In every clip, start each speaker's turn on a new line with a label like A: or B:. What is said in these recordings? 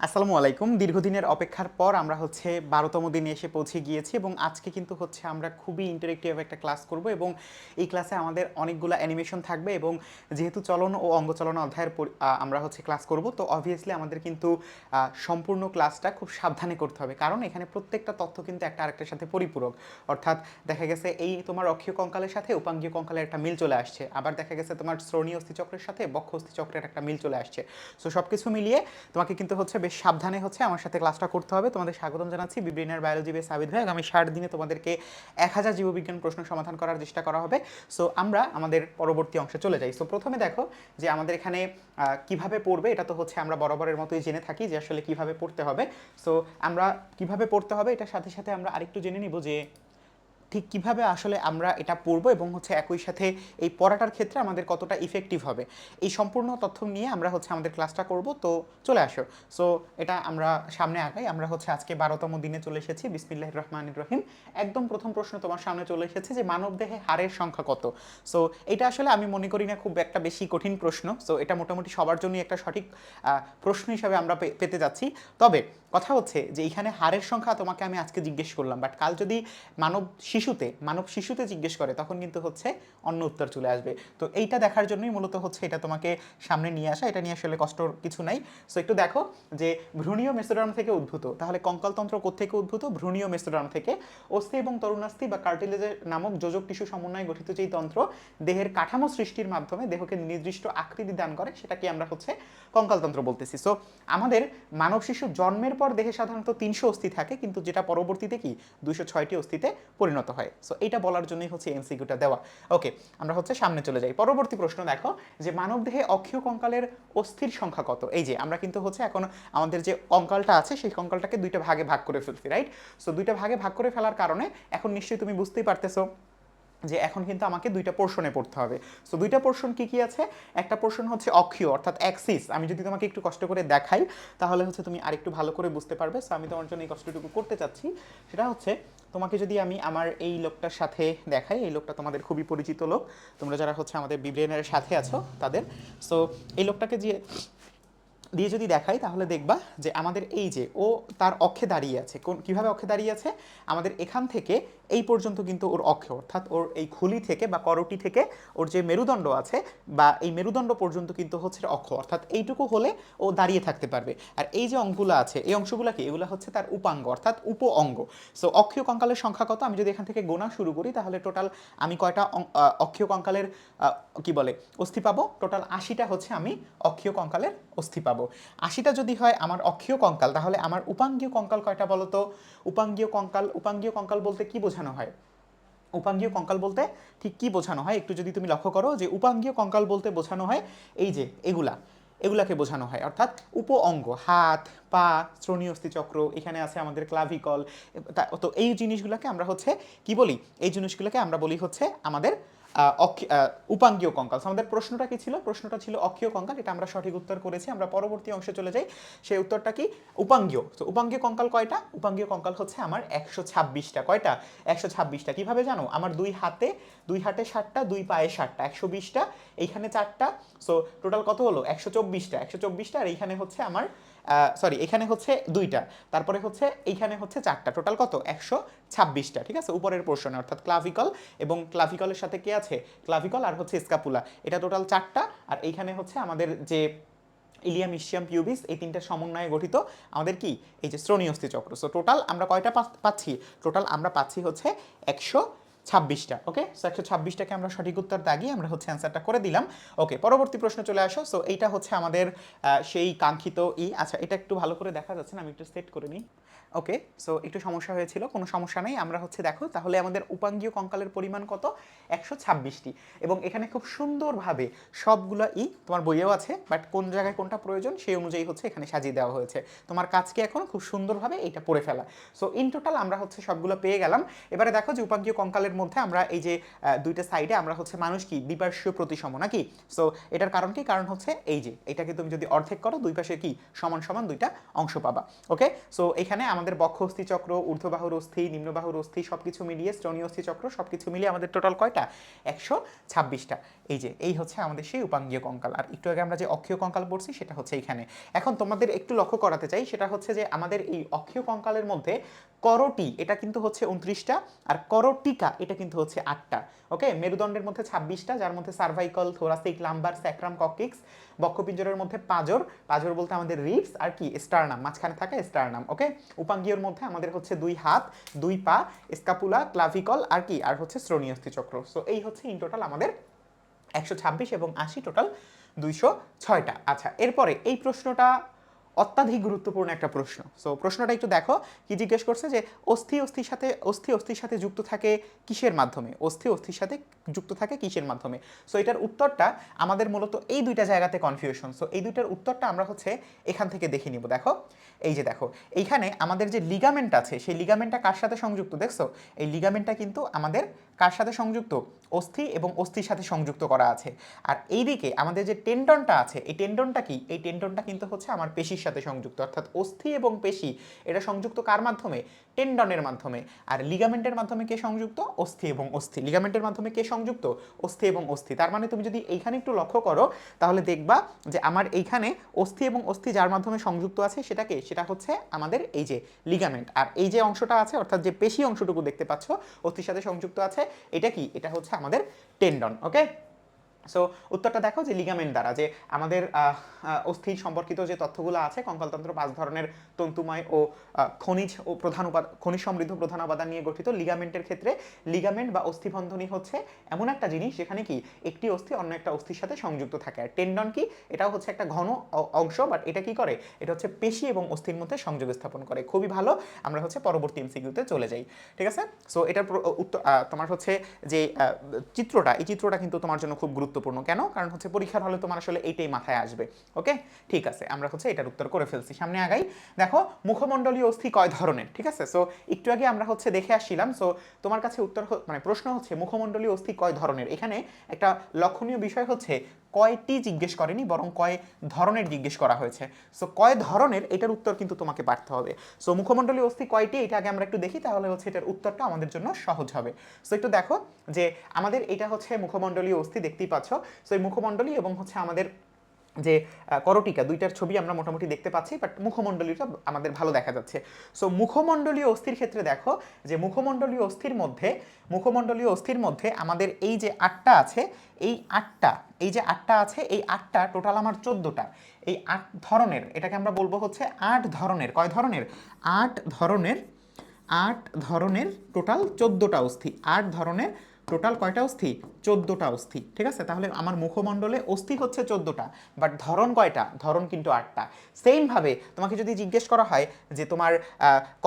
A: আসসালামু আলাইকুম। দীর্ঘদিনের অপেক্ষার পর আমরা হচ্ছে বারোতম দিনে এসে পৌঁছে গিয়েছি এবং আজকে কিন্তু হচ্ছে আমরা খুবই ইন্টারেক্টিভ একটা ক্লাস করব এবং এই ক্লাসে আমাদের অনেকগুলো অ্যানিমেশন থাকবে এবং যেহেতু চলন ও অঙ্গচলন অধ্যায়ের আমরা হচ্ছে ক্লাস করব, তো অবভিয়াসলি আমাদের কিন্তু সম্পূর্ণ ক্লাসটা খুব সাবধানে করতে হবে। কারণ এখানে প্রত্যেকটা তথ্য কিন্তু একটা আরেকটার সাথে পরিপূরক। অর্থাৎ দেখা গেছে এই তোমার অক্ষীয় কঙ্কালের সাথে উপাঙ্গীয় কঙ্কালের একটা মিল চলে আসছে। আবার দেখা গেছে তোমার শ্রোণীয় অস্থিচক্রের সাথে বক্ষ অস্থিচক্রের একটা মিল চলে আসছে। সো সব কিছু মিলিয়ে তোমাকে কিন্তু হচ্ছে বেশ সাবধানে হচ্ছে আমার সাথে ক্লাসটা করতে হবে। তোমাদের স্বাগতম জানাচ্ছি বিব্রেনার বায়োলজি বেস আবিদ ভাই আগামী ষাট দিনে তোমাদেরকে এক হাজার জীববিজ্ঞান প্রশ্ন সমাধান করার চেষ্টা করা হবে। সো আমরা আমাদের পরবর্তী অংশে চলে যাই। সো প্রথমে দেখো যে আমাদের এখানে কীভাবে পড়বে এটা তো হচ্ছে আমরা বরাবরের মতোই জেনে থাকি যে আসলে কীভাবে পড়তে হবে। সো আমরা কীভাবে পড়তে হবে এটার সাথে সাথে আমরা আরেকটু জেনে নিব যে ঠিক কীভাবে আসলে আমরা এটা পড়ব এবং হচ্ছে একই সাথে এই পড়াটার ক্ষেত্রে আমাদের কতটা ইফেক্টিভ হবে? এই সম্পূর্ণ তথ্য নিয়ে আমরা হচ্ছে আমাদের ক্লাসটা করব, তো চলে আসো। সো এটা আমরা সামনে আগাই। আমরা হচ্ছে আজকে বারোতম দিনে চলে এসেছি। বিসমিল্লাহ রহমান রহিম। একদম প্রথম প্রশ্ন তোমার সামনে চলে এসেছে যে মানবদেহে হাড়ের সংখ্যা কত? সো এটা আসলে আমি মনে করি না খুব একটা বেশি কঠিন প্রশ্ন। সো এটা মোটামুটি সবার জন্যই একটা সঠিক প্রশ্ন হিসাবে আমরা পেতে যাচ্ছি। তবে কথা হচ্ছে যে এখানে হারের সংখ্যা তোমাকে আমি আজকে জিজ্ঞেস করলাম বাট কাল যদি মানব শিশুতে মানব শিশুতে জিজ্ঞেস করে, তখন কিন্তু হচ্ছে অন্য উত্তর চলে আসবে। তো এইটা দেখার জন্যই মূলত হচ্ছে এটা তোমাকে সামনে নিয়ে আসা, এটা নিয়ে আসলে কষ্টর কিছু নাই। সো একটু দেখো যে ভ্রূণীয় মেসোডার্ম থেকে উদ্ভূত, তাহলে কঙ্কালতন্ত্র কোত্থেকে উদ্ভূত? ভ্রূণীয় মেসোডার্ম থেকে। অস্থি এবং তরুণাস্থি বা কার্টিলেজের নামক যোজক টিস্যু সমন্বয়ে গঠিত যেই তন্ত্র, দেহের কাঠামো সৃষ্টির মাধ্যমে দেহকে নির্দিষ্ট আকৃতি দান করে, সেটাকে আমরা হচ্ছে কঙ্কালতন্ত্র বলতেছি। সো আমাদের মানব শিশু জন্মের পর দেহে সাধারণত তিনশো অস্থি থাকে, কিন্তু যেটা পরবর্তীতে কি দুইশো ছয়টি অস্থিতে পরিণত হয়। সো এটা বলার জন্যই হচ্ছে এমসিকিউটা দেওয়া। ওকে আমরা হচ্ছে সামনে চলে যাই। পরবর্তী প্রশ্ন দেখো যে মানব দেহে অক্ষীয় কঙ্কালের অস্থির সংখ্যা কত? এই যে, আমরা কিন্তু হচ্ছে এখন আমাদের যে কঙ্কালটা আছে, সেই কঙ্কালটাকে দুইটা ভাগে ভাগ করে ফেলছি রাইট সো দুইটা ভাগে ভাগ করে ফেলার কারণে এখন নিশ্চয়ই তুমি বুঝতেই পারতেছো যে এখন কিন্তু আমাকে দুইটা পোর্শনে পড়তে হবে। সো দুইটা পোর্শন কি কি আছে? একটা পোর্শন হচ্ছে অক্ষীয়, অর্থাৎ অ্যাক্সিস আমি যদি তোমাকে একটু কষ্ট করে দেখাই, তাহলে হচ্ছে তুমি আরেকটু ভালো করে বুঝতে পারবে। সো আমি তোমার জন্য এই কষ্টটুকু করতে চাচ্ছি। সেটা হচ্ছে, তোমাকে যদি আমি আমার এই লোকটার সাথে দেখাই, এই লোকটা তোমাদের খুবই পরিচিত লোক। তোমরা যারা হচ্ছে আমাদের বিব্রেনের সাথে আছো, তাদের। সো এই লোকটাকে যে, দিয়ে যদি দেখাই, তাহলে দেখবা যে আমাদের এই যে, ও তার অক্ষে দাঁড়িয়ে আছে। কোন, কীভাবে অক্ষে দাঁড়িয়ে আছে? আমাদের এখান থেকে এই পর্যন্ত কিন্তু ওর অক্ষে অর্থাৎ ওর এই খুলি থেকে বা করটি থেকে ওর যে মেরুদণ্ড আছে বা এই মেরুদণ্ড পর্যন্ত কিন্তু হচ্ছে অক্ষ অর্থাৎ এইটুকু হলে ও দাঁড়িয়ে থাকতে পারবে। আর এই যে অঙ্গগুলো আছে, এই অংশগুলো কি? এগুলো হচ্ছে তার উপাঙ্গ, অর্থাৎ উপ অঙ্গ সো অক্ষীয় কঙ্কালের সংখ্যা কত? আমি যদি এখান থেকে গোনা শুরু করি, তাহলে টোটাল আমি কয়টা অক্ষীয় কঙ্কালের কি বলে, অস্থি পাবো? টোটাল আশিটা হচ্ছে আমি অক্ষীয় কঙ্কালের অস্থি পাবো। আশিটা যদি হয় আমার অক্ষীয় কঙ্কাল, তাহলে আমার উপাঙ্গীয় কঙ্কাল কয়টা বলতো? উপাঙ্গীয় কঙ্কাল উপাঙ্গীয় কঙ্কাল বলতে কি বোঝানো হয়। উপাঙ্গীয় কঙ্কাল বলতে ঠিক কি বোঝানো হয়? একটু যদি তুমি লক্ষ্য করো যে উপাঙ্গীয় কঙ্কাল বলতে বোঝানো হয় এই যে এগুলা, এগুলাকে বোঝানো হয়। অর্থাৎ উপ অঙ্গ হাত, পা শ্রোণী চক্র এখানে আছে আমাদের ক্লাভিকল তো এই জিনিসগুলোকে আমরা হচ্ছে কি বলি? এই জিনিসগুলোকে আমরা বলি হচ্ছে আমাদের উপাঙ্গীয় কঙ্কাল। আমাদের প্রশ্নটা কি ছিল? প্রশ্নটা ছিল অক্ষীয় কঙ্কাল, এটা আমরা সঠিক উত্তর করেছি। আমরা পরবর্তী অংশে চলে যাই। সেই উত্তরটা কি? উপাঙ্গীয়। তো উপাঙ্গীয় কঙ্কাল কয়টা? উপাঙ্গীয় কঙ্কাল হচ্ছে আমার একশো ছাব্বিশটা। কয়টা? একশো ছাব্বিশটা। কীভাবে জানো? আমার দুই হাতে দুই হাতে ষাটটা, দুই পায়ে ষাটটা। একশো বিশটা, এইখানে চারটা। সো টোটাল কত হলো? একশো চব্বিশটা। একশো চব্বিশটা, আর এইখানে হচ্ছে আমার সরি এখানে হচ্ছে দুইটা। তারপরে হচ্ছে এইখানে হচ্ছে চারটা। টোটাল কত? একশো ছাব্বিশটা, ঠিক আছে? উপরের পোর্শনে অর্থাৎ ক্লাভিকল এবং ক্লাভিকলের সাথে কে আছে? ক্লাভিকল আর হচ্ছে স্কাপুলা এটা টোটাল চারটা। আর এইখানে হচ্ছে আমাদের যে ইলিয়াম ইসিয়াম পিউবিস এই তিনটা সমন্বয়ে গঠিত আমাদের কি? এই যে শ্রোণী অস্থি চক্র সো টোটাল আমরা কয়টা পাচ্ছি? টোটাল আমরা পাচ্ছি হচ্ছে একশো ছাব্বিশটা ওকে সো একশো ছাব্বিশটাকে আমরা সঠিক উত্তর দাগিয়ে আমরা হচ্ছে অ্যান্সারটা করে দিলাম। ওকে পরবর্তী প্রশ্ন চলে আসো। সো এইটা হচ্ছে আমাদের সেই কাঙ্ক্ষিত ই। আচ্ছা এটা একটু ভালো করে দেখা যাচ্ছে না, আমি একটু সেট করে নিই। ওকে সো একটু সমস্যা হয়েছিল, কোনো সমস্যা নেই। আমরা হচ্ছে দেখো, তাহলে আমাদের উপাঙ্গীয় কঙ্কালের পরিমাণ কত? একশো ছাব্বিশটি। এবং এখানে খুব সুন্দরভাবে সবগুলো ই তোমার বইয়েও আছে বাট কোন জায়গায় কোনটা প্রয়োজন সেই অনুযায়ী হচ্ছে এখানে সাজিয়ে দেওয়া হয়েছে। তোমার কাজকে এখন খুব সুন্দরভাবে এটা পড়ে ফেলা। সো ইন টোটাল আমরা হচ্ছে সবগুলো পেয়ে গেলাম। এবারে দেখো যে উপাঙ্গীয় কঙ্কালের মধ্যে আমরা এই যে দুইটা সাইডে আমরা হচ্ছে মানুষ কি দ্বিপার্শ্বীয় প্রতিসম, নাকি? সো এটার কারণ কি? কারণ হচ্ছে এই যে, এটাকে তুমি যদি অর্ধেক করো, দুই পাশে কি? সমান সমান দুইটা অংশ পাবা ওকে সো এখানে আমাদের বক্ষ অস্থি চক্র, ঊর্ধ্ববাহুর অস্থি, নিম্নবাহুর অস্থি সব কিছু মিলিয়ে শ্রোণী অস্থি চক্র সব কিছু মিলিয়ে আমাদের টোটাল কয়টা? একশো ছাব্বিশটা। এই যে, এই হচ্ছে আমাদের সেই উপাঙ্গীয় কঙ্কাল। আর একটু আগে আমরা যে অক্ষীয় কঙ্কাল পড়ছি, সেটা হচ্ছে এখানে। এখন তোমাদের একটু লক্ষ্য করাতে চাই, সেটা হচ্ছে যে আমাদের এই অক্ষীয় কঙ্কালের মধ্যে করটি, এটা কিন্তু হচ্ছে উনত্রিশটা, আর করটিকা, এটা কিন্তু হচ্ছে আটটা। ওকে? মেরুদণ্ডের মধ্যে ছাব্বিশটা, যার মধ্যে cervical thoracic lumbar sacrum coccyx বক্ষপিঞ্জরের মধ্যে পাজর। পাজর বলতে আমাদের রিপস আর কি স্টারনাম মাঝখানে থাকে স্টারনাম ওকে? উপাঙ্গীয়র মধ্যে আমাদের হচ্ছে দুই হাত, দুই পা স্কাপুলা ক্লাভিকল আর কি, আর হচ্ছে শ্রোণীয়স্থি চক্র সো এই হচ্ছে ইন টোটাল আমাদের একশো ছাব্বিশ এবং আশি টোটাল দুইশো ছয়টা। আচ্ছা এরপরে এই প্রশ্নটা অত্যাধিক গুরুত্বপূর্ণ একটা প্রশ্ন। সো প্রশ্নটা একটু দেখো, কি জিজ্ঞেস করছে যে, অস্থি অস্থির সাথে, অস্থি অস্থির সাথে যুক্ত থাকে কিসের মাধ্যমে? অস্থি অস্থির সাথে যুক্ত থাকে কিসের মাধ্যমে? সো এটার উত্তরটা আমাদের মূলত এই দুইটা জায়গাতে কনফিউশন সো এই দুইটার উত্তরটা আমরা হচ্ছে এখান থেকে দেখে নিব, দেখো। এই যে দেখো, এইখানে আমাদের যে লিগামেন্ট আছে, সেই লিগামেন্টটা কার সাথে সংযুক্ত? দেখছ? এই লিগামেন্টটা কিন্তু আমাদের কার সাথে সংযুক্ত? অস্থি এবং অস্থির সাথে সংযুক্ত করা আছে। আর এইদিকে আমাদের যে টেন্ডনটা আছে, এই টেন্ডনটা কি? এই টেন্ডনটা কিন্তু হচ্ছে আমার পেশির সাথে সংযুক্ত, অর্থাৎ অস্থি এবং পেশি, এটা সংযুক্ত কার মাধ্যমে? টেন্ডনের মাধ্যমে। আর লিগামেন্টের মাধ্যমে কে সংযুক্ত? অস্থি এবং অস্থি। লিগামেন্টের মাধ্যমে কে সংযুক্ত? অস্থি এবং অস্থি। তার মানে তুমি যদি এইখানে একটু লক্ষ্য করো, তাহলে দেখবা যে আমার এইখানে অস্থি এবং অস্থি যার মাধ্যমে সংযুক্ত আছে সেটাকে সেটা হচ্ছে আমাদের এই যে লিগামেন্ট আর এই যে অংশটা আছে, অর্থাৎ যে পেশি অংশটুকু দেখতে পাচ্ছ, অস্থির সাথে সংযুক্ত আছে, এটা কি? এটা হচ্ছে আমাদের টেন্ডন ওকে সো উত্তরটা দেখো যে লিগামেন্ট দ্বারা, যে আমাদের অস্থির সম্পর্কিত যে তথ্যগুলো আছে, কঙ্কালতন্ত্র পাঁচ ধরনের তন্তুময় ও খনিজ ও প্রধান উপাদান খনিজ সমৃদ্ধ প্রধান উপাদান নিয়ে গঠিত লিগামেন্টের ক্ষেত্রে লিগামেন্ট বা অস্থিবন্ধনী হচ্ছে এমন একটা জিনিস যেখানে কি একটি অস্থি অন্য একটা অস্থির সাথে সংযুক্ত থাকে। আর টেন্ডন কি? এটাও হচ্ছে একটা ঘন অংশ বাট এটা কি করে? এটা হচ্ছে পেশি এবং অস্থির মধ্যে সংযোগ স্থাপন করে। খুবই ভালো। আমরা হচ্ছে পরবর্তী এমসিকিউতে চলে যাই। ঠিক আছে? সো এটার উত্তর তোমার হচ্ছে যে চিত্রটা, এই চিত্রটা কিন্তু তোমার জন্য খুব গুরুত্বপূর্ণ। কেন? কারণ হচ্ছে পরীক্ষার হলে তোমার আসলে এইটাই মাথায় আসবে। ওকে? ঠিক আছে, আমরা হচ্ছে এটার উত্তর করে ফেলছি। সামনে আগাই। দেখো, মুখমণ্ডলীয় অস্থি কয় ধরনের? ঠিক আছে? সো একটু আগে আমরা হচ্ছে দেখে আসছিলাম। সো তোমার কাছে উত্তর মানে প্রশ্ন হচ্ছে মুখমণ্ডলীয় অস্থি কয় ধরনের? এখানে একটা লক্ষণীয় বিষয় হচ্ছে কয়টি জিজ্ঞেস করেনি, বরং কয় ধরনের জিজ্ঞেস করা হয়েছে। সো কয় ধরনের, এটার উত্তর কিন্তু তোমাকে পারতে হবে। সো মুখমণ্ডলী অস্থি কয়টি, এটা আগে আমরা একটু দেখি, তাহলে হচ্ছে এটার উত্তরটা আমাদের জন্য সহজ হবে। সো একটু দেখো যে আমাদের এটা হচ্ছে মুখমণ্ডলীয় অস্থি, দেখতেই পাচ্ছ। সো এই মুখমণ্ডলী এবং হচ্ছে আমাদের যে করটিকা, দুইটার ছবি আমরা মোটামুটি দেখতে পাচ্ছি বাট মুখমণ্ডলীটা আমাদের ভালো দেখা যাচ্ছে। সো মুখমণ্ডলীয় অস্থির ক্ষেত্রে দেখো যে, মুখমণ্ডলীয় অস্থির মধ্যে, মুখমণ্ডলীয় অস্থির মধ্যে আমাদের এই যে আটটা আছে, এই আটটা, এই যে আটটা আছে, এই আটটা টোটাল আমার চোদ্দোটা। এই আট ধরনের, এটাকে আমরা বলব হচ্ছে আট ধরনের। কয় ধরনের? আট ধরনের আট ধরনের টোটাল চোদ্দোটা অস্থি। আট ধরনের টোটাল কয়টা অস্থি? চোদ্দোটা অস্থি। ঠিক আছে? তাহলে আমার মুখমণ্ডলে অস্থি হচ্ছে চোদ্দোটা বাট ধরন কয়টা? ধরন কিন্তু আটটা। সেমভাবে তোমাকে যদি জিজ্ঞেস করা হয় যে তোমার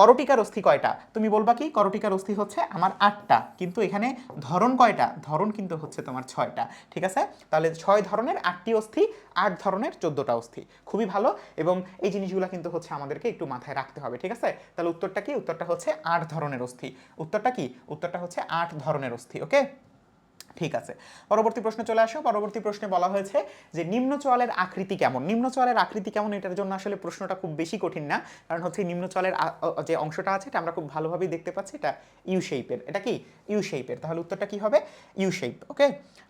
A: করটিকার অস্থি কয়টা, তুমি বলবা কি, করটিকার অস্থি হচ্ছে আমার আটটা, কিন্তু এখানে ধরন কয়টা? ধরন কিন্তু হচ্ছে তোমার ছয়টা। ঠিক আছে? তাহলে ছয় ধরনের, আটটি অস্থি, আট ধরনের, চোদ্দোটা অস্থি। খুবই ভালো, এবং এই জিনিসগুলো কিন্তু হচ্ছে আমাদেরকে একটু মাথায় রাখতে হবে, ঠিক আছে? তাহলে উত্তরটা কি? উত্তরটা হচ্ছে আট ধরনের অস্থি। উত্তরটা কি? উত্তরটা হচ্ছে আট ধরনের অস্থি ওকে ঠিক আছে। পরবর্তী প্রশ্নে চলে আসো। পরবর্তী প্রশ্নে বলা হয়েছে যে নিম্ন চোয়ালের আকৃতি কেমন? নিম্ন চোয়ালের আকৃতি কেমন? এটার জন্য আসলে প্রশ্নটা খুব বেশি কঠিন না। কারণ হচ্ছে নিম্ন চোয়ালের যে অংশটা আছে, এটা আমরা খুব ভালোভাবেই দেখতে পাচ্ছি। এটা ইউ শেপের এটা কি? ইউ শেপের তাহলে উত্তরটা কি হবে? ইউ শেপ ওকে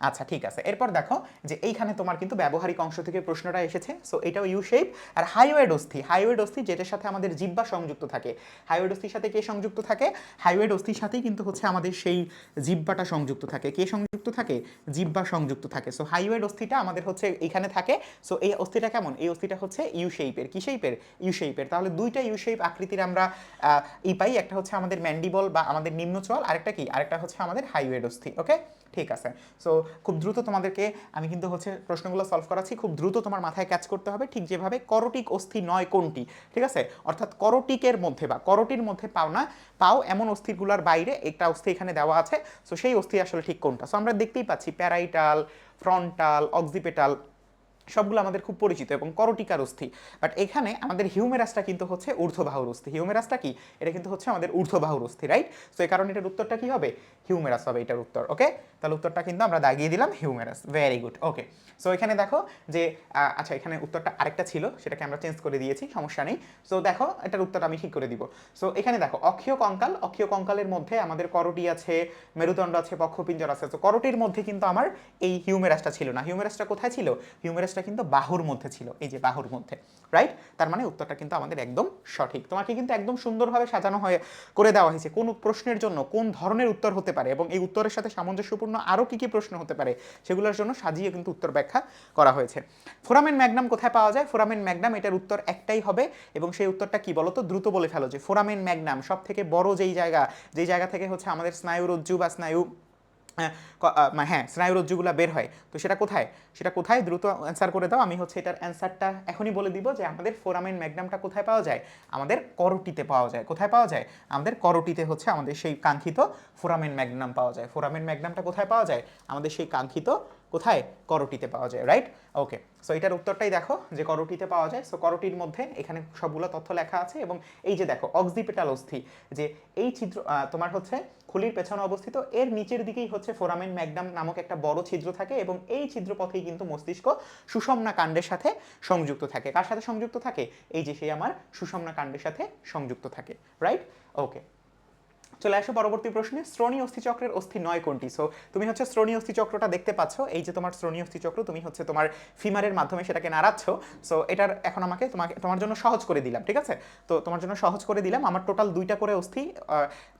A: আচ্ছা ঠিক আছে। এরপর দেখো যে এইখানে তোমার কিন্তু ব্যবহারিক অংশ থেকে প্রশ্নটা এসেছে। সো এটাও ইউ শেপ আর হাইওয়েড অস্থি হাইওয়েড অস্থি যেটার সাথে আমাদের জিব্বা সংযুক্ত থাকে। হাইওয়েড অস্থির সাথে কে সংযুক্ত থাকে? হাইওয়েড অস্থির সাথেই কিন্তু হচ্ছে আমাদের সেই জিব্বাটা সংযুক্ত থাকে। কে সংযুক্ত থাকে, জিব্বা সংযুক্ত থাকে। সো হাইওয়েড অস্থিটা আমাদের হচ্ছে এখানে থাকে। সো এই অস্থিটা কেমন? এই অস্থিটা হচ্ছে ইউ শেপের কি শেপের ইউ শেপের তাহলে দুইটা ইউ শেপ আকৃতির আমরা ই পাই। একটা হচ্ছে আমাদের ম্যান্ডিবল বা আমাদের নিম্নচল, আরেকটা কি? আরেকটা হচ্ছে আমাদের হাইওয়েড অস্থি ওকে ঠিক আছে। সো খুব দ্রুত তোমাদেরকে আমি কিন্তু হচ্ছে প্রশ্নগুলো সলভ করাচ্ছি। খুব দ্রুত তোমার মাথায় ক্যাচ করতে হবে ঠিক যেভাবে করটিক অস্থি নয় কোনটি, ঠিক আছে? অর্থাৎ করটিকের মধ্যে বা করটির মধ্যে পাও না, পাও এমন অস্থিগুলোর বাইরে একটা অস্থি এখানে দেওয়া আছে। সো সেই অস্থি আসলে ঠিক কোনটা? সো আমরা দেখতেই পাচ্ছি প্যারাইটাল, ফ্রন্টাল, অক্সিপেটাল সবগুলো আমাদের খুব পরিচিত এবং করটিকার অস্থি। বাট এখানে আমাদের হিউমেরাসটা কিন্তু হচ্ছে ঊর্ধ্ববাহুর অস্থি। হিউমেরাসটা কি? এটা কিন্তু হচ্ছে আমাদের ঊর্ধ্ববাহুর অস্থি রাইট সো এই কারণে এটার উত্তরটা কি হবে? হিউমেরাস হবে এটার উত্তর ওকে তাহলে উত্তরটা কিন্তু আমরা দাগিয়ে দিলাম humerus very good okay so এখানে দেখো যে আচ্ছা এখানে উত্তরটা আরেকটা ছিল, সেটাকে আমরা চেঞ্জ করে দিয়েছি, সমস্যা নেই। সো দেখো, এটার উত্তর আমি ঠিক করে দিব। সো এখানে দেখো, অক্ষীয় কঙ্কাল, অক্ষীয় কঙ্কালের মধ্যে আমাদের করটি আছে, মেরুদণ্ড আছে, পক্ষপিঞ্জর আছে। তো করটির মধ্যে কিন্তু আমার এই হিউমেরাসটা ছিল না। হিউমেরাসটা কোথায় ছিল? হিউমেরাসটা কিন্তু বাহুর মধ্যে ছিল, এই যে বাহুর মধ্যে রাইট তার মানে উত্তরটা কিন্তু আমাদের একদম সঠিক। তোমাকে কিন্তু একদম সুন্দরভাবে সাজানো হয়ে, করে দেওয়া হয়েছে। কোন প্রশ্নের জন্য কোন ধরনের উত্তর হতে পারে? এবং এই উত্তরের সাথে সামঞ্জস্যপূর্ণ আরও কী কী প্রশ্ন হতে পারে সেগুলোর জন্য সাজিয়ে কিন্তু উত্তর ব্যাখ্যা করা হয়েছে। ফোরামেন ম্যাগনাম কোথায় পাওয়া যায়? ফোরামেন ম্যাগনাম এটার উত্তর একটাই হবে এবং সেই উত্তরটা কি বলতো? দ্রুত বলে ফেলো যে ফোরামেন ম্যাগনাম সব থেকে বড় যেই জায়গা যেই জায়গা থেকে হচ্ছে আমাদের স্নায়ুরজ্জু বা স্নায়ু হ্যাঁ স্নায়ুরজ্জুগুলো বের হয় তো সেটা কোথায়? সেটা কোথায়? দ্রুত অ্যান্সার করে দাও। আমি হচ্ছে এটার অ্যান্সারটা এখনই বলে দিব যে আমাদের ফোরামেন ম্যাগনামটা কোথায় পাওয়া যায়? আমাদের করটিতে পাওয়া যায়। কোথায় পাওয়া যায়? আমাদের করটিতে হচ্ছে আমাদের সেই কাঙ্ক্ষিত ফোরামেন ম্যাগনাম পাওয়া যায়। ফোরামেন ম্যাগনামটা কোথায় পাওয়া যায়? আমাদের সেই কাঙ্ক্ষিত কোথায়? করটিতে পাওয়া যায় রাইট ওকে সো এটার উত্তরটাই দেখো যে করটিতে পাওয়া যায়। সো করটির মধ্যে এখানে সবগুলো তথ্য লেখা আছে এবং এই যে দেখো অক্সিপিটাল অস্থি যে এই আহ, তোমার হচ্ছে খুলির পেছনে অবস্থিত। এর নিচের দিকেই হচ্ছে ফোরামেন ম্যাগনাম নামক একটা বড় ছিদ্র থাকে এবং এই ছিদ্র পথেই কিন্তু মস্তিষ্ক সুষমনা কাণ্ডের সাথে সংযুক্ত থাকে। কার সাথে সংযুক্ত থাকে? এই যে সেই আমার সুষমনা কাণ্ডের সাথে সংযুক্ত থাকে রাইট ওকে চলে আসো পরবর্তী প্রশ্নে, শ্রোণী অস্থিচক্রের অস্থি নয় কোনটি? সো তুমি হচ্ছে শ্রোণী অস্থিচক্রটা দেখতে পাচ্ছ, এই যে তোমার শ্রোণী অস্থিচক্র, তুমি হচ্ছে তোমার ফিমারের মাধ্যমে সেটাকে নাড়াচ্ছ। সো এটার এখন আমাকে তোমাকে, তোমার জন্য সহজ করে দিলাম, ঠিক আছে? তো তোমার জন্য সহজ করে দিলাম, আমার টোটাল দুইটা করে অস্থি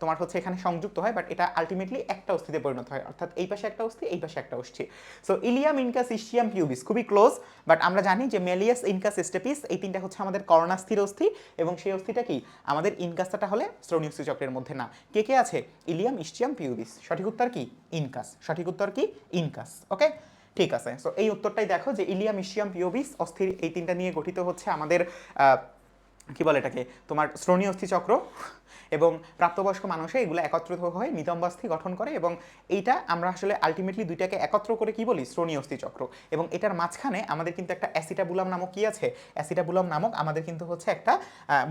A: তোমার হচ্ছে এখানে সংযুক্ত হয় বাট এটা আলটিমেটলি একটা অস্থিতে পরিণত হয়, অর্থাৎ এই পাশে একটা অস্থি, এই পাশে একটা অস্থি। So ilium incus ischium pubis খুবই ক্লোজ বাট আমরা জানি যে মেলিয়াস ইনকাস স্টেপিস, এই তিনটা হচ্ছে আমাদের কর্ণাস্থির অস্থি, এবং সেই অস্থিটা কি? আমাদের ইনকাসটা হলে শ্রোণী অস্থিচক্রের মধ্যে না। কে কে আছে? ইলিয়াম ইস্টিয়াম পিউবিস সঠিক উত্তর কি? ইনকাস। সঠিক উত্তর কি? Incus, okay? ঠিক আছে সো এই উত্তরটাই দেখো যে ইলিয়াম ইস্টিয়াম পিউবিস অস্থির এই তিনটা নিয়ে গঠিত হচ্ছে আমাদের কি বলে এটাকে? তোমার শ্রোণী অস্থিচক্র এবং প্রাপ্তবয়স্ক মানুষে এগুলো একত্রিত হয়ে নিতম্বাস্থি গঠন করে এবং এইটা আমরা আসলে আলটিমেটলি দুইটাকে একত্র করে কি বলি? শ্রোণী অস্থিচক্র। এবং এটার মাঝখানে আমাদের কিন্তু একটা অ্যাসিটাবুলাম নামক কি আছে? অ্যাসিটাবুলাম নামক আমাদের কিন্তু হচ্ছে একটা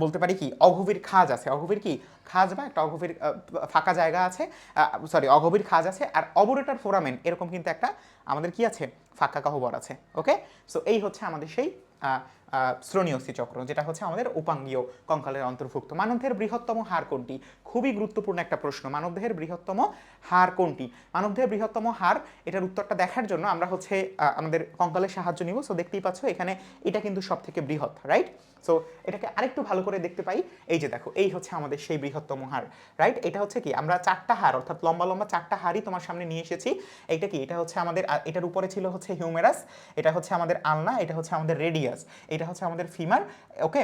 A: বলতে পারি কি, অগভীর খাজ আছে। অগভীর কি? খাজ বা একটা অগভীর ফাঁকা জায়গা আছে সরি অগভীর খাজ আছে আর অবরেটার ফোরামেন এরকম কিন্তু একটা আমাদের কি আছে? ফাঁকা কাহবর আছে। ওকে সো এই হচ্ছে আমাদের সেই শ্রোণী অস্থিচক্র যেটা হচ্ছে আমাদের উপাঙ্গীয় কঙ্কালের অন্তর্ভুক্ত। মানবদেহের বৃহত্তম হাড় কোনটি? খুবই গুরুত্বপূর্ণ একটা প্রশ্ন। মানবদেহের বৃহত্তম হাড় কোনটি? মানবদেহের বৃহত্তম হাড় এটার উত্তরটা দেখার জন্য আমরা হচ্ছে আমাদের কঙ্কালের সাহায্য নিব। সো দেখতেই পাচ্ছ, এখানে এটা কিন্তু সব থেকে বৃহৎ রাইট সো এটাকে আরেকটু ভালো করে দেখতে পাই। এই যে দেখো, এই হচ্ছে আমাদের সেই বৃহত্তম হাড় রাইট এটা হচ্ছে কি, আমরা চারটা হাড় অর্থাৎ লম্বা লম্বা চারটা হাড়ই তোমার সামনে নিয়ে এসেছি। এইটা কি, এটা হচ্ছে আমাদের এটার উপরে ছিল হচ্ছে হিউমেরাস এটা হচ্ছে আমাদের আলনা, এটা হচ্ছে আমাদের রেডিয়াস এটা হচ্ছে আমাদের ফিমার ওকে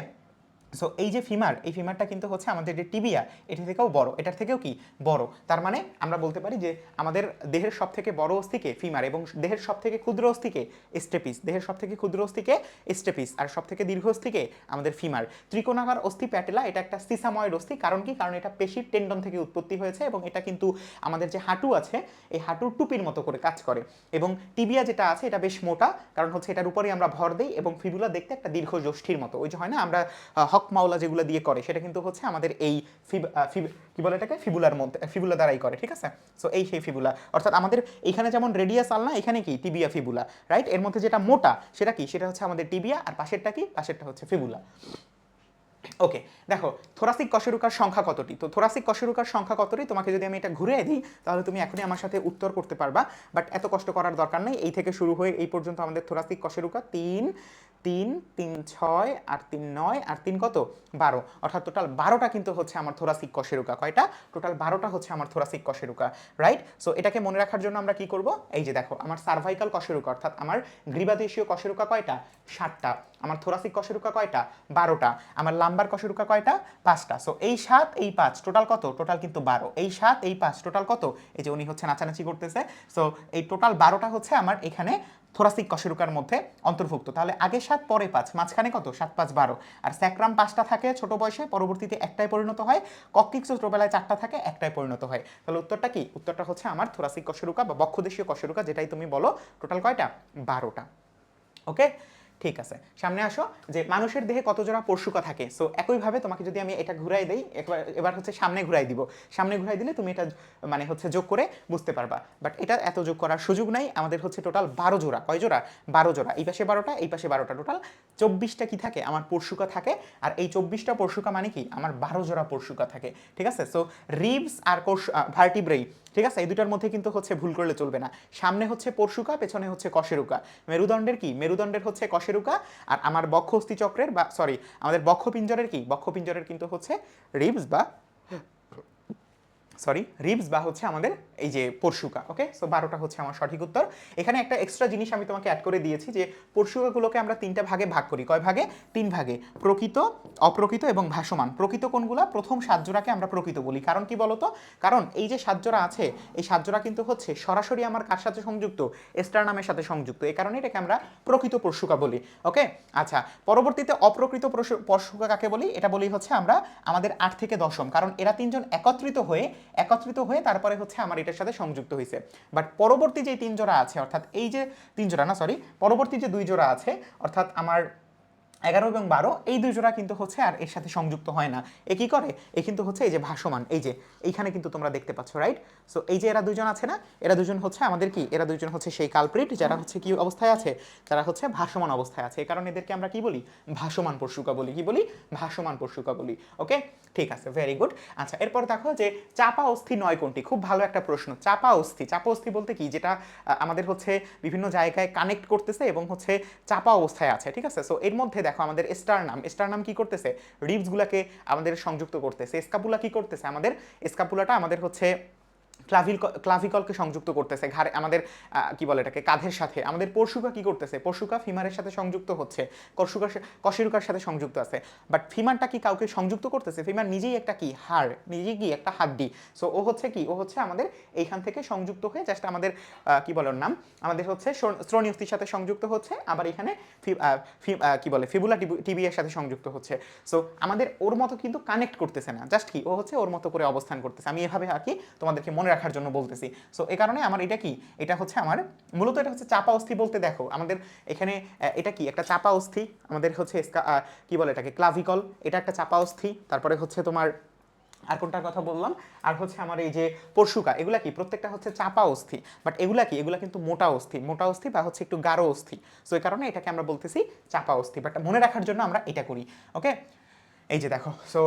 A: সো এই যে ফিমার এই ফিমারটা কিন্তু হচ্ছে আমাদের যে টিবিয়া এটা থেকেও বড়। এটার থেকেও কি? বড়। তার মানে আমরা বলতে পারি যে আমাদের দেহের সব থেকে বড় অস্থিকে ফিমার এবং দেহের সব থেকে ক্ষুদ্র অস্থিকে স্টেপিস দেহের সব থেকে ক্ষুদ্র অস্থিকে স্টেপিস আর সব থেকে দীর্ঘ অস্থিকে আমাদের ফিমার ত্রিকোণাকার অস্থি প্যাটেলা, এটা একটা সিসাময়ের অস্থি। কারণ কি? কারণ এটা পেশির টেন্ডন থেকে উৎপত্তি হয়েছে এবং এটা কিন্তু আমাদের যে হাঁটু আছে, এই হাঁটুর টুপির মতো করে কাজ করে। এবং টিবিয়া যেটা আছে, এটা বেশ মোটা। কারণ হচ্ছে এটার উপরেই আমরা ভর দিই এবং ফিবুলা দেখতে একটা দীর্ঘ যষ্ঠির মতো। ওই যে হয় না? আমরা হক মাওলা যেগুলো দিয়ে করে, সেটা কিন্তু হচ্ছে আমাদের এই ফিব ফিব, কি বলে এটাকে? ফিবুলার মধ্যে, ফিবুলা দ্বারাই করে, ঠিক আছে? সো এই সেই ফিবুলা। অর্থাৎ আমাদের এখানে যেমন রেডিয়াস আলনা, এখানে কি? টিবিয়া ফিবুলা রাইট এর মধ্যে যেটা মোটা, সেটা কি? সেটা হচ্ছে আমাদের টিবিয়া আর পাশেরটা কি? পাশেরটা হচ্ছে ফিবুলা ওকে দেখো থোরাসিক কশেরুকার সংখ্যা কতটি? তো থোরাসিক কশেরুকার সংখ্যা কতটি? তোমাকে যদি আমি এটা ঘুরে দিই, তাহলে তুমি এখনই আমার সাথে উত্তর করতে পারবা। বাট এত কষ্ট করার দরকার নেই। এই থেকে শুরু হয়ে এই পর্যন্ত আমাদের থোরাসিক কশেরুকা তিন তিন তিন ছয় আর তিন নয় আর তিন কত? বারো। অর্থাৎ টোটাল বারোটা কিন্তু হচ্ছে আমার থোরাসিক কশেরুকা। কয়টা? টোটাল বারোটা হচ্ছে আমার থোরাসিক কশেরুকা রাইট সো এটাকে মনে রাখার জন্য আমরা কি করব? এই যে দেখো, আমার সার্ভাইকাল কশেরুকা, অর্থাৎ আমার গ্রীবাদেশীয় কশেরুকা কয়টা? ষাটটা আমার থোরাসিক কশেরুকা কয়টা? বারোটা। আমার লাম্বার কশেরুকা কয়টা? পাঁচটা। সো এই সাত, এই পাঁচ টোটাল কত? টোটাল কিন্তু বারো। এই সাত, এই পাঁচ টোটাল কত? এই যে উনি হচ্ছে নাচানাচি করতেছে। সো এই টোটাল বারোটা হচ্ছে আমার এখানে থোরাসিক কশেরুকার মধ্যে অন্তর্ভুক্ত। তাহলে আগে সাত, পরে পাঁচ, মাঝখানে কত? সাত, পাঁচ, বারো। আর স্যাক্রাম পাঁচটা থাকে ছোট বয়সে, পরবর্তীতে একটাই পরিণত হয়। ককটিক্স ছোটবেলায় চারটা থাকে একটাই পরিণত হয়। তাহলে উত্তরটা কি? উত্তরটা হচ্ছে আমার থোরাসিক কশেরুকা বা বক্ষদেশীয় কশেরুকা, যেটাই তুমি বলো, টোটাল কয়টা? বারোটা। ওকে? ঠিক আছে। সামনে আসো, যে মানুষের দেহে কত জোড়া পরশুকা থাকে। সো একইভাবে তোমাকে যদি আমি এটা ঘুরাই দেই একবার এবার হচ্ছে সামনে ঘুরাই দিব। সামনে ঘুরাই দিলে তুমি এটা মানে হচ্ছে যোগ করে বুঝতে পারবা। বাট এটা এত যোগ করার সুযোগ নাই, আমাদের হচ্ছে টোটাল বারো জোড়া। কয় জোড়া? বারো জোড়া। এই পাশে বারোটা, এই পাশে বারোটা টোটাল চব্বিশটা কি থাকে? আমার পরশুকা থাকে। আর এই চব্বিশটা পরশুকা মানে কি? আমার বারো জোড়া পরশুকা থাকে। ঠিক আছে? সো রিবস আর ভার্টিব্রেই ঠিক আছে? এই দুটার মধ্যে কিন্তু হচ্ছে ভুল করলে চলবে না। সামনে হচ্ছে পরশুকা, পেছনে হচ্ছে কশেরুকা। মেরুদণ্ডের কি? মেরুদণ্ডের হচ্ছে কশেরুকা আর আমার বক্ষ অস্থিচক্রের বা সরি আমাদের বক্ষপিঞ্জরের কি? বক্ষপিঞ্জরের কিন্তু হচ্ছে রিবস বা সরি রিবস বা হচ্ছে আমাদের এই যে পরশুকা ওকে সো বারোটা হচ্ছে আমার সঠিক উত্তর। এখানে একটা এক্সট্রা জিনিস আমি তোমাকে অ্যাড করে দিয়েছি যে পরশুকাগুলোকে আমরা তিনটা ভাগে ভাগ করি। কয় ভাগে? তিন ভাগে। প্রকৃত, অপ্রকৃত এবং ভাসমান। প্রকৃত কোনগুলা? প্রথম সাতজোড়াকে আমরা প্রকৃত বলি। কারণ কি বলতো? কারণ এই যে সাতজোড়া আছে, এই সাতজোড়া কিন্তু হচ্ছে সরাসরি আমার কার সাথে সংযুক্ত? স্টার নামের সাথে সংযুক্ত। এই কারণে এটাকে আমরা প্রকৃত পরশুকা বলি ওকে আচ্ছা পরবর্তীতে অপ্রকৃত পরশু- পরশুকা কাকে বলি? এটা বলি হচ্ছে আমরা আমাদের আট থেকে দশম কারণ এরা তিনজন একত্রিত হয়ে একত্রিত হয়ে তারপরে হচ্ছে আমার এটার সাথে সংযুক্ত হয়েছে বাট পরবর্তী যে তিন জোড়া আছে, অর্থাৎ এই যে তিন জোড়া না সরি পরবর্তী যে দুই জোড়া আছে, অর্থাৎ আমার এগারো এবং বারো, এই দুই জোড়া কিন্তু হচ্ছে আর এর সাথে সংযুক্ত হয় না। এ কি করে? এ কিন্তু হচ্ছে এই যে ভাসমান, এই যে এইখানে কিন্তু তোমরা দেখতে পাচ্ছ রাইট সো এই যে এরা দুজন আছে না, এরা দুজন হচ্ছে আমাদের কি? এরা দুজন হচ্ছে সেই কালপ্রিট যারা হচ্ছে কি অবস্থায় আছে? তারা হচ্ছে ভাসমান অবস্থায় আছে। এই কারণে এদেরকে আমরা কি বলি? ভাসমান পরশুকা বলি। কি বলি? ভাসমান পরশুকা বলি। ওকে? ঠিক আছে ভেরি গুড আচ্ছা এরপর দেখো যে চাপা অস্থি নয় কোনটি? খুব ভালো একটা প্রশ্ন। চাপা অস্থি। চাপা অস্থি বলতে কি? যেটা আমাদের হচ্ছে বিভিন্ন জায়গায় কানেক্ট করতেছে এবং হচ্ছে চাপা অবস্থায় আছে, ঠিক আছে? সো এর মধ্যে দেখো আমাদের স্টার নাম। স্টার নাম কি করতেছে? রিবসগুলোকে আমাদের সংযুক্ত করতেছে। স্কাপুলা কি করতেছে? আমাদের স্কাপুলাটা আমাদের হচ্ছে ক্লাভিল ক্লাভিকলকে সংযুক্ত করতেছে, ঘাড়ে আমাদের কি বলে এটাকে, কাঁধের সাথে। আমাদের পরশুকা কি করতেছে? পরশুকা ফিমারের সাথে সংযুক্ত হচ্ছে কর্ষুকার কশেরুকার সাথে সংযুক্ত আছে। বাট ফিমারটা কি কাউকে সংযুক্ত করতেছে? ফিমার নিজেই একটা কি? হাড়, নিজেই কি একটা হাড্ডি। সো ও হচ্ছে কি? ও হচ্ছে আমাদের এইখান থেকে সংযুক্ত হয়ে জাস্ট আমাদের কি বলে ওর নাম? আমাদের হচ্ছে শ্রোণী অস্থির সাথে সংযুক্ত হচ্ছে, আবার এখানে কি বলে, ফিবুলা টিবি এর সাথে সংযুক্ত হচ্ছে। সো আমাদের ওর মতো কিন্তু কানেক্ট করতেছে না। জাস্ট কি? ও হচ্ছে ওর মতো করে অবস্থান করতেছে। আমি এভাবে আর কি তোমাদেরকে মনে রাখার জন্য বলতেছি। সো এই কারণে আমার এটা কি? এটা হচ্ছে আমার, মূলত এটা হচ্ছে চাপা অস্থি বলতে দেখো, আমাদের এখানে এটা কি? একটা চাপা অস্থি, আমাদের হচ্ছে কি বলে এটাকে? ক্লাভিকল এটা একটা চাপা অস্থি, তারপরে হচ্ছে তোমার, আর কোনটার কথা বললাম? আর হচ্ছে আমার এই যে পরশুকা, এগুলা কি? প্রত্যেকটা হচ্ছে চাপা অস্থি বাট এগুলা কি? এগুলা কিন্তু মোটা অস্থি মোটা অস্থি বা হচ্ছে একটু গাঢ় অস্থি। সো এই কারণে এটাকে আমরা বলতেছি চাপা অস্থি বাট মনে রাখার জন্য আমরা এটা করি ওকে এই যে দেখো সো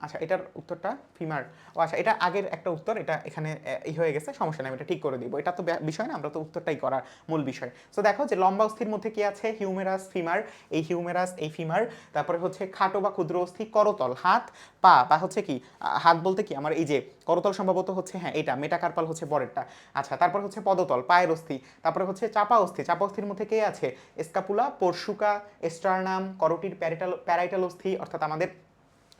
A: আচ্ছা এটার উত্তরটা ফিমার। ও আচ্ছা এটা আগের একটা উত্তর এটা এখানে আহ, ই হয়ে গেছে সমস্যা নেই আমি এটা ঠিক করে দিব। এটা তো বিষয় না আমরা তো উত্তরটাই করার মূল বিষয়। সো দেখো যে লম্বা অস্থির মধ্যে কি আছে? হিউমেরাস ফিমার এই হিউমেরাস এই ফিমার তারপরে হচ্ছে খাটো বা ক্ষুদ্র অস্থি করতল হাত পা বা হচ্ছে কি হাত বলতে কি? আমার এই যে করতল সম্ভবত হচ্ছে হ্যাঁ এটা মেটাকার্পাল হচ্ছে বরেরটা। আচ্ছা তারপর হচ্ছে পদতল পায়ের অস্থি তারপরে হচ্ছে চাপা অস্থি। চাপা অস্থির মধ্যে কে আছে? স্কাপুলা পরশুকা স্টারনাম করটির প্যারিটাল প্যারাইটাল অস্থি অর্থাৎ আমাদের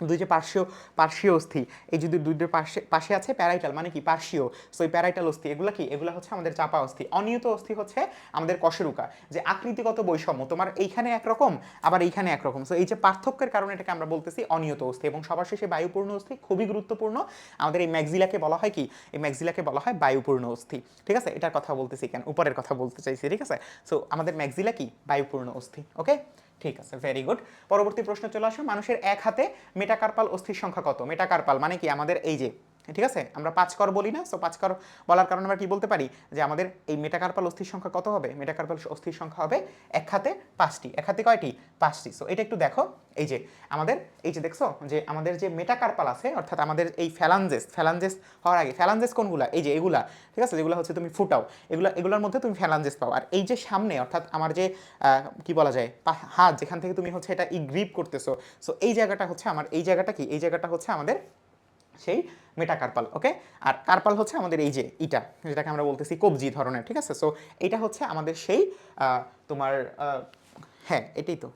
A: দুই যে পার্শ্বীয় পার্শ্বীয় অস্থি। এই যদি দুইটার পাশে পাশে আছে প্যারাইটাল মানে কি পার্শ্বীয়? সো এই প্যারাইটাল অস্থি, এগুলো কি? এগুলো হচ্ছে আমাদের চাপা অস্থি। অনিয়ত অস্থি হচ্ছে আমাদের কশেরুকা, যে আকৃতিগত বৈষম্য, তোমার এইখানে একরকম, আবার এইখানে একরকম। সো এই যে পার্থক্যের কারণে এটাকে আমরা বলতেছি অনিয়ত অস্থি, এবং সবার শেষে বায়ুপূর্ণ অস্থি, খুবই গুরুত্বপূর্ণ। আমাদের এই ম্যাগজিলাকে বলা হয় কি? এই ম্যাগজিলাকে বলা হয় বায়ুপূর্ণ অস্থি। ঠিক আছে? এটার কথা বলতেছি কেন? উপরের কথা বলতে চাইছি, ঠিক আছে? সো আমাদের ম্যাগজিলা কি? বায়ুপূর্ণ অস্থি ওকে ঠিক আছে ভেরি গুড পরবর্তী প্রশ্ন চলে আসো। মানুষের এক হাতে মেটাকার্পাল অস্থির সংখ্যা কত? মেটাকার্পাল মানে কি? আমাদের এই যে ঠিক আছে? আমরা পাঁচ কর বলি না সো পাঁচ কর বলার কারণে আমরা কি বলতে পারি? যে আমাদের এই মেটাকার্পাল অস্থির সংখ্যা কত হবে? মেটাকার্পাল অস্থির সংখ্যা হবে এক হাতে পাঁচটি। এক হাতে কয়টি? পাঁচটি। সো এটা একটু দেখো। এই যে আমাদের, এই যে দেখছ? যে আমাদের যে মেটাকার্পাল আছে, অর্থাৎ আমাদের এই ফ্যালাঞ্জেস ফ্যালাঞ্জেস হওয়ার আগে ফ্যালাঞ্জেস কোনগুলা? এই যে এগুলা, ঠিক আছে? যেগুলো হচ্ছে তুমি ফুটাও। এগুলো, এগুলোর মধ্যে তুমি ফ্যালাঞ্জেস পাও। আর এই যে সামনে, অর্থাৎ আমার যে কি বলা যায়? হাত, যেখান থেকে তুমি হচ্ছে এটা ই গ্রিপ করতেছো। সো এই জায়গাটা হচ্ছে আমার, এই জায়গাটা কি? এই জায়গাটা হচ্ছে আমাদের সেই মেটা মেটাকার্পাল, ওকে? আর কার্পাল হচ্ছে আমাদের এই যে ইটা, যেটাকে আমরা বলতেছি কবজি ধরনের, ঠিক আছে? সো এটা হচ্ছে আমাদের সেই তোমার হ্যাঁ এটাই তো।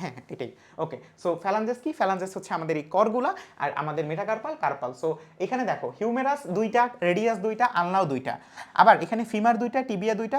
A: হ্যাঁ হ্যাঁ এটাই। ওকে সো ফ্যালাঞ্জেস কি? ফ্যালাঞ্জেস হচ্ছে আমাদের এই করগুলা আর আমাদের মেটাকার্পাল কার্পাল সো এখানে দেখো হিউমেরাস দুইটা রেডিয়াস দুইটা আলনাও দুইটা। আবার এখানে ফিমার দুইটা টিবিয়া দুইটা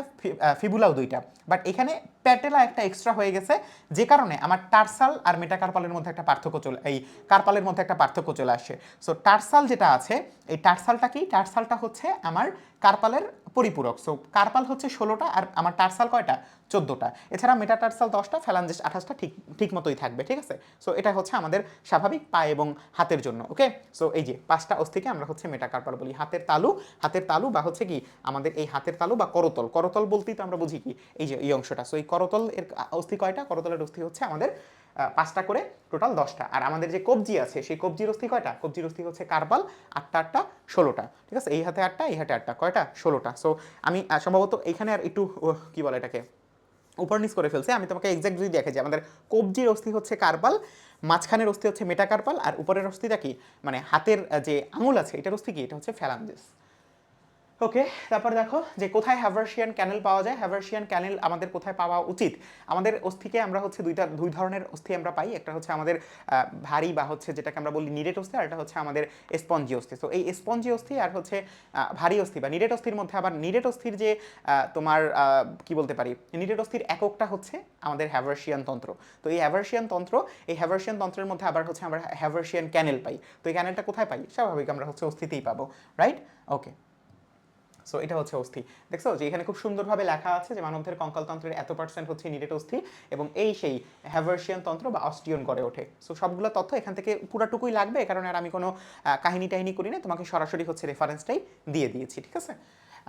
A: ফিবুলাও দুইটা। বাট এখানে প্যাটেলা একটা এক্সট্রা হয়ে গেছে, যে কারণে আমার টার্সাল আর মেটাকার্পালের মধ্যে একটা পার্থক্য চলে, এই কার্পালের মধ্যে একটা পার্থক্য চলে আসে। সো টার্সাল যেটা আছে, এই টার্সালটা কি? টার্সালটা হচ্ছে আমার কার্পালের পরিপূরক। সো কার্পাল হচ্ছে ষোলোটা আর আমার টার্সাল কয়টা? চোদ্দোটা। এছাড়া মেটা মেটাটার্সাল দশটা, ফ্যালাঞ্জিস আঠাশটা ঠিক ঠিক মতোই থাকবে, ঠিক আছে? সো এটা হচ্ছে আমাদের স্বাভাবিক পা এবং হাতের জন্য ওকে সো এই যে পাঁচটা অস্থিকে আমরা হচ্ছে মেটা মেটাকার্পাল বলি। হাতের তালু হাতের তালু বা হচ্ছে কি আমাদের এই হাতের তালু বা করতল। করতল বলতেই তো আমরা বুঝি কি? এই যে, এই অংশটা। সো এই করতল এর অস্থি কয়টা? করতলের অস্থি হচ্ছে আমাদের পাঁচটা করে টোটাল দশটা। আর আমাদের যে কবজি আছে, সেই কবজির অস্থি কয়টা? কবজির অস্থি হচ্ছে কার্পাল আটটা আটটা, ষোলোটা। ঠিক আছে? এই হাতে আটটা, এই হাতে আটটা, কয়টা? ষোলোটা। সো আমি সম্ভবত এখানে আর একটু কি বলে এটাকে? উপর নিচ করে ফেলছে। আমি তোমাকে এক্সাক্ট যদি দেখে যে আমাদের কবজির অস্থি হচ্ছে কার্পাল মাঝখানের অস্থি হচ্ছে মেটাকার্পাল আর উপরের অস্থিটা কি? মানে হাতের যে আঙুল আছে এটার অস্থি কি? এটা হচ্ছে ফ্যালাঞ্জিস ওকে তারপর দেখো যে কোথায় হ্যাভার্সিয়ান ক্যানেল পাওয়া যায়? হ্যাভার্সিয়ান ক্যানেল আমাদের কোথায় পাওয়া উচিত? আমাদের অস্থিকে আমরা হচ্ছে দুইটা, দুই ধরনের অস্থি আমরা পাই। একটা হচ্ছে আমাদের ভারী বা হচ্ছে যেটাকে আমরা বলি নিরেট অস্থি, আর একটা হচ্ছে আমাদের স্পঞ্জি অস্থি। তো এই স্পঞ্জি অস্থি আর হচ্ছে ভারী অস্থি বা নিরেট অস্থির মধ্যে আবার নিরেট অস্থির যে তোমার কি বলতে পারি? নিরেট অস্থির এককটা হচ্ছে আমাদের হ্যাভার্সিয়ান তন্ত্র। তো এই হ্যাভার্সিয়ান তন্ত্র, এই হ্যাভার্সিয়ান তন্ত্রের মধ্যে আবার হচ্ছে আমরা হ্যাভার্সিয়ান ক্যানেল পাই। তো এই ক্যানেলটা কোথায় পাই? স্বাভাবিক আমরা হচ্ছে অস্থিতেই পাবো রাইট ওকে সো এটা হচ্ছে অস্থি। দেখছ যে এখানে খুব সুন্দরভাবে লেখা আছে যে মানবদের কঙ্কালতন্ত্রের এত পার্সেন্ট হচ্ছে নিরেট অস্থি এবং এই সেই হ্যাভার্সিয়ান তন্ত্র বা অস্টিয়ন গড়ে ওঠে। সো সবগুলো তথ্য এখান থেকে পুরাটুকুই লাগবে কারণ আর আমি কোনো কাহিনী টাহিনী করি না। তোমাকে সরাসরি হচ্ছে রেফারেন্সটাই দিয়ে দিয়েছি, ঠিক আছে?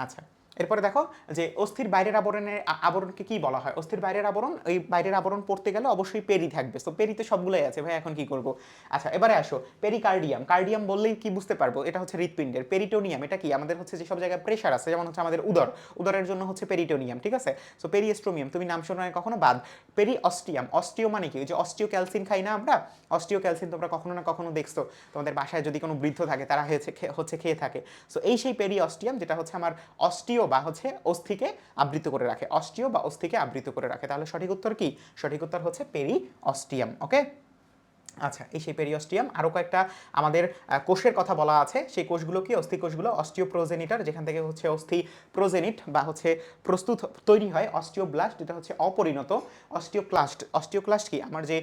A: আচ্ছা। এরপরে দেখো যে অস্থির বাইরের আবরণের আবরণকে কি বলা হয়? অস্থির বাইরের আবরণ, এই বাইরের আবরণ পড়তে গেলে অবশ্যই পেরি থাকবে। তো পেরিতে সবগুলোই আছে, ভাই, এখন কি করব? আচ্ছা এবারে আসো পেরিকার্ডিয়াম কার্ডিয়াম বললেই কি বুঝতে পারব? এটা হচ্ছে হৃৎপিণ্ডের। পেরিটোনিয়াম এটা কি? আমাদের হচ্ছে যেসব জায়গায় প্রেশার আছে, যেমন হচ্ছে আমাদের উদর। উদরের জন্য হচ্ছে পেরিটোনিয়াম ঠিক আছে? সো পেরিএস্ট্রোমিয়াম তুমি নাম শোনো কখনো? বাদ। পেরি অস্টিয়াম অস্টিও মানে কি? ওই যে অস্টিও ক্যালসিন খাই না আমরা? অস্টিও ক্যালসিন তোমরা কখনো না কখনো দেখছ। তোমাদের বাসায় যদি কোনো বৃদ্ধ থাকে, তারা হয়েছে খে- হচ্ছে খেয়ে থাকে। সো এই সেই পেরি অস্টিয়াম যেটা হচ্ছে আমার অস্টিও বা হচ্ছে অস্থিকে আবৃত করে রাখে। অস্টিও বা অস্থিকে আবৃত করে রাখে। তাহলে সঠিক উত্তর কি? সঠিক উত্তর হচ্ছে পেরি অস্টিয়াম ওকে আচ্ছা এই সেই পেরিঅস্টিয়াম আরও কয়েকটা আমাদের কোষের কথা বলা আছে। সেই কোষগুলো কি? অস্থি কোষগুলো অস্টিওপ্রোজেনিটার যেখান থেকে হচ্ছে অস্থি প্রোজেনিট বা হচ্ছে প্রস্তুত তৈরি হয় অস্টিওব্লাস্ট যেটা হচ্ছে অপরিণত অস্টিওক্লাস্ট অস্টিওক্লাস্ট কি? আমার যে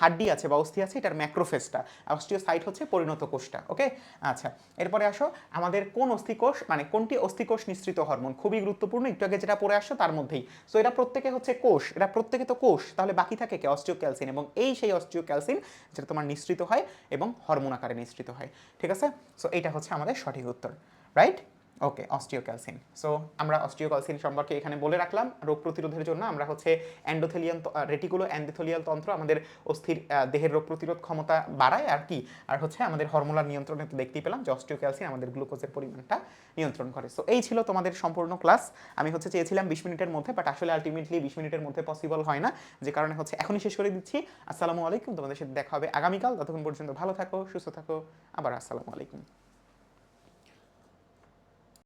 A: হাড্ডি আছে বা অস্থি আছে, এটার ম্যাক্রোফেসটা অস্টিওসাইট হচ্ছে পরিণত কোষটা ওকে আচ্ছা এরপরে আসো, আমাদের কোন অস্থিকোষ মানে কোনটি অস্থিকোষ নিঃসৃত হরমোন? খুবই গুরুত্বপূর্ণ, একটু আগে যেটা পড়ে আসো তার মধ্যেই। সো এটা প্রত্যেকে হচ্ছে কোষ, এটা প্রত্যেকে তো কোষ, তাহলে বাকি থাকে কে? অস্টিওক্যালসিন এবং এই সেই অস্টিওক্যালসিন যেটা তোমার নিঃসৃত হয় এবং হরমোন আকারে নিঃসৃত হয়। ঠিক আছে? সো এটা হচ্ছে আমাদের সঠিক উত্তর রাইট ওকে অস্টিওক্যালসিন সো আমরা অস্টিওক্যালসিন সম্পর্কে এখানে বলে রাখলাম, রোগ প্রতিরোধের জন্য আমরা হচ্ছে অ্যান্ডোথেলিয়ান রেটিকুলো অ্যান্ডোথেলিয়াল তন্ত্র আমাদের অস্থির দেহের রোগ প্রতিরোধ ক্ষমতা বাড়ায় আর কি। আর হচ্ছে আমাদের হরমোনাল নিয়ন্ত্রণে তো দেখতেই পেলাম যে অস্টিওক্যালসিন আমাদের গ্লুকোজের পরিমাণটা নিয়ন্ত্রণ করে। সো এই ছিল তোমাদের সম্পূর্ণ ক্লাস আমি হচ্ছে চেয়েছিলাম বিশ মিনিটের মধ্যে বাট আসলে আলটিমেটলি বিশ মিনিটের মধ্যে পসিবল হয় না। যে কারণে হচ্ছে এখনই শেষ করে দিচ্ছি। আসসালামু আলাইকুম, তোমাদের সাথে দেখা হবে আগামীকাল। ততক্ষণ পর্যন্ত ভালো থাকো, সুস্থ থাকো। আবার আসসালামু আলাইকুম।